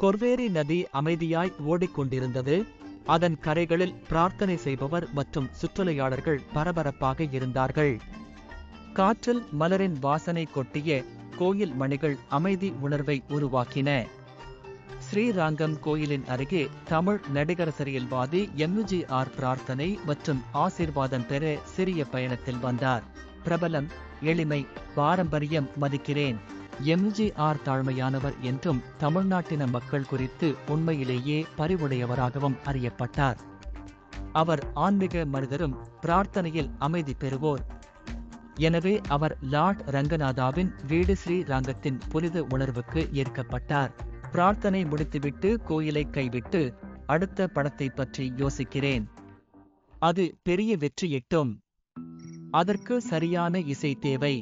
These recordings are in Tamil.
கொர்வேரி நதி அமைதியாய் ஓடிக்கொண்டிருந்தது. அதன் கரைகளில் பிரார்த்தனை செய்பவர் மற்றும் சுற்றுலையாளர்கள் பரபரப்பாக இருந்தார்கள். காற்றில் மலரின் வாசனை கொட்டிய கோயில் மணிகள் அமைதி உணர்வை உருவாக்கின. ஸ்ரீராங்கம் கோயிலின் அருகே தமிழ் நடிகரசரியல்வாதி எம்ஜிஆர் பிரார்த்தனை மற்றும் ஆசீர்வாதம் பெற சிறிய பயணத்தில் வந்தார். பிரபலம் எளிமை பாரம்பரியம் மதிக்கிறேன். எம்ஜிஆர் தாழ்மையானவர் என்றும் தமிழ்நாட்டின மக்கள் குறித்து உண்மையிலேயே பரிவுடையவராகவும் அறியப்பட்டார். அவர் ஆன்மீக மனிதரும் பிரார்த்தனையில் அமைதி பெறுவோர். எனவே அவர் லார்ட் ரங்கநாதாவின் வீடு ஸ்ரீரங்கத்தின் புனித உணர்வுக்கு ஈர்க்கப்பட்டார் பிரார்த்தனை முடித்துவிட்டு கோயிலை கைவிட்டு அடுத்த படத்தை பற்றி யோசிக்கிறேன். அது பெரிய வெற்றியிட்டும். அதற்கு சரியான இசை தேவை.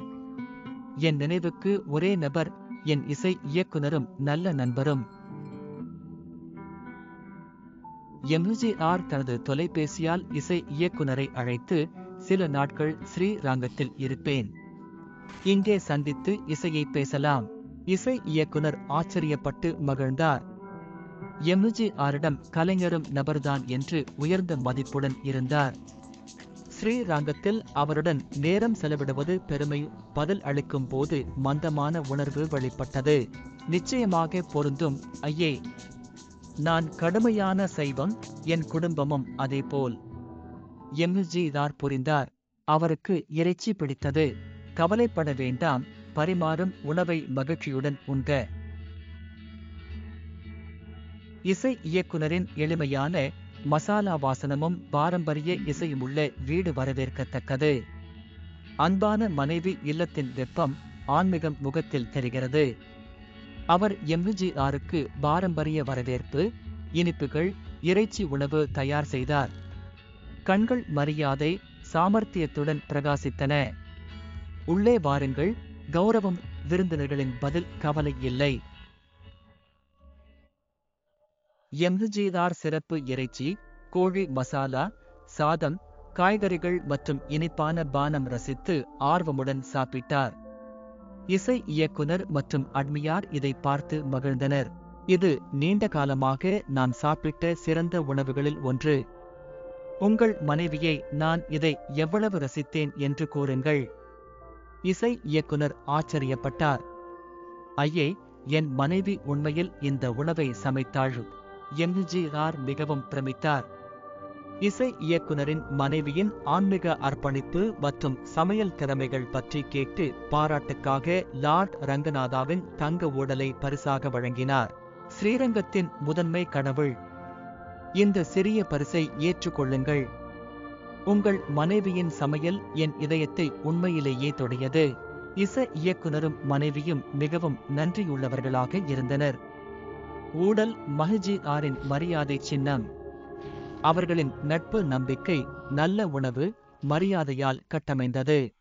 என் நினைவுக்கு ஒரே நபர் என் இசை இயக்குனரும் நல்ல நண்பரும். எம்ஜிஆர் தனது தொலைபேசியால் இசை இயக்குனரை அழைத்து சில நாட்கள் ஸ்ரீரங்கத்தில் இருப்பேன். இங்கே சந்தித்து இசையை பேசலாம். இசை இயக்குனர் ஆச்சரியப்பட்டு மகிழ்ந்தார். எம்ஜிஆரிடம் கலைஞரும் நபர்தான் என்று உயர்ந்த மதிப்புடன் இருந்தார். ஸ்ரீரங்கத்தில் அவருடன் நேரம் செலவிடுவது பெருமை பதில் அளிக்கும் போது மந்தமான உணர்வு வெளிப்பட்டது. நிச்சயமாக பொருந்தும். ஐயே நான் கடுமையான சைவம் என் குடும்பமும் அதேபோல். எம்ஜிஆர் புரிந்தார். அவருக்கு இறைச்சி பிடித்தது. கவலைப்பட வேண்டாம். பரிமாறும் உணவை மகிழ்ச்சியுடன் உண்க. இசை இயக்குனரின் எளிமையான மசாலா வாசனமும் பாரம்பரிய இசையும் உள்ள வீடு வரவேற்கத்தக்கது. அன்பான மனைவி இல்லத்தின் வெப்பம் ஆன்மீகம் முகத்தில் தெரிகிறது. அவர் எம்ஜிஆருக்கு பாரம்பரிய வரவேற்பு இனிப்புகள் இறைச்சி உணவு தயார் செய்தார். கண்கள் மரியாதை சாமர்த்தியத்துடன் பிரகாசித்தன. உள்ளே வாருங்கள் கௌரவம் விருந்தினர்களின் பதில் கவலை இல்லை. எம்ஜிஆர் சிறப்பு இறைச்சி கோழி மசாலா சாதம் காய்கறிகள் மற்றும் இனிப்பான பானம் ரசித்து ஆர்வமுடன் சாப்பிட்டார். இசை இயக்குனர் மற்றும் அட்மியார் இதை பார்த்து மகிழ்ந்தனர். இது நீண்ட காலமாக நான் சாப்பிட்ட சிறந்த உணவுகளில் ஒன்று. உங்கள் மனைவியை நான் இதை எவ்வளவு ரசித்தேன் என்று கூறுங்கள். இசை இயக்குனர் ஆச்சரியப்பட்டார். ஐயே என் மனைவி உண்மையில் இந்த உணவை சமைத்தாள். எம்ஜிஆர் மிகவும் பிரமித்தார். இசை இயக்குனரின் மனைவியின் ஆன்மீக அர்ப்பணிப்பு மற்றும் சமையல் திறமைகள் பற்றி கேட்டு பாராட்டுக்காக லார்ட் ரங்கநாதாவின் தங்க ஊடலை பரிசாக வழங்கினார். ஸ்ரீரங்கத்தின் முதன்மை கடவுள். இந்த சிறிய பரிசை ஏற்றுக்கொள்ளுங்கள். உங்கள் மனைவியின் சமையல் என் இதயத்தை உண்மையிலேயே தொடையது. இசை இயக்குனரும் மனைவியும் மிகவும் நன்றியுள்ளவர்களாக இருந்தனர். ஊடல் மஹஜி ஆரின் மரியாதை சின்னம். அவர்களின் நட்பு நம்பிக்கை நல்ல உணவு மரியாதையால் கட்டமைந்தது.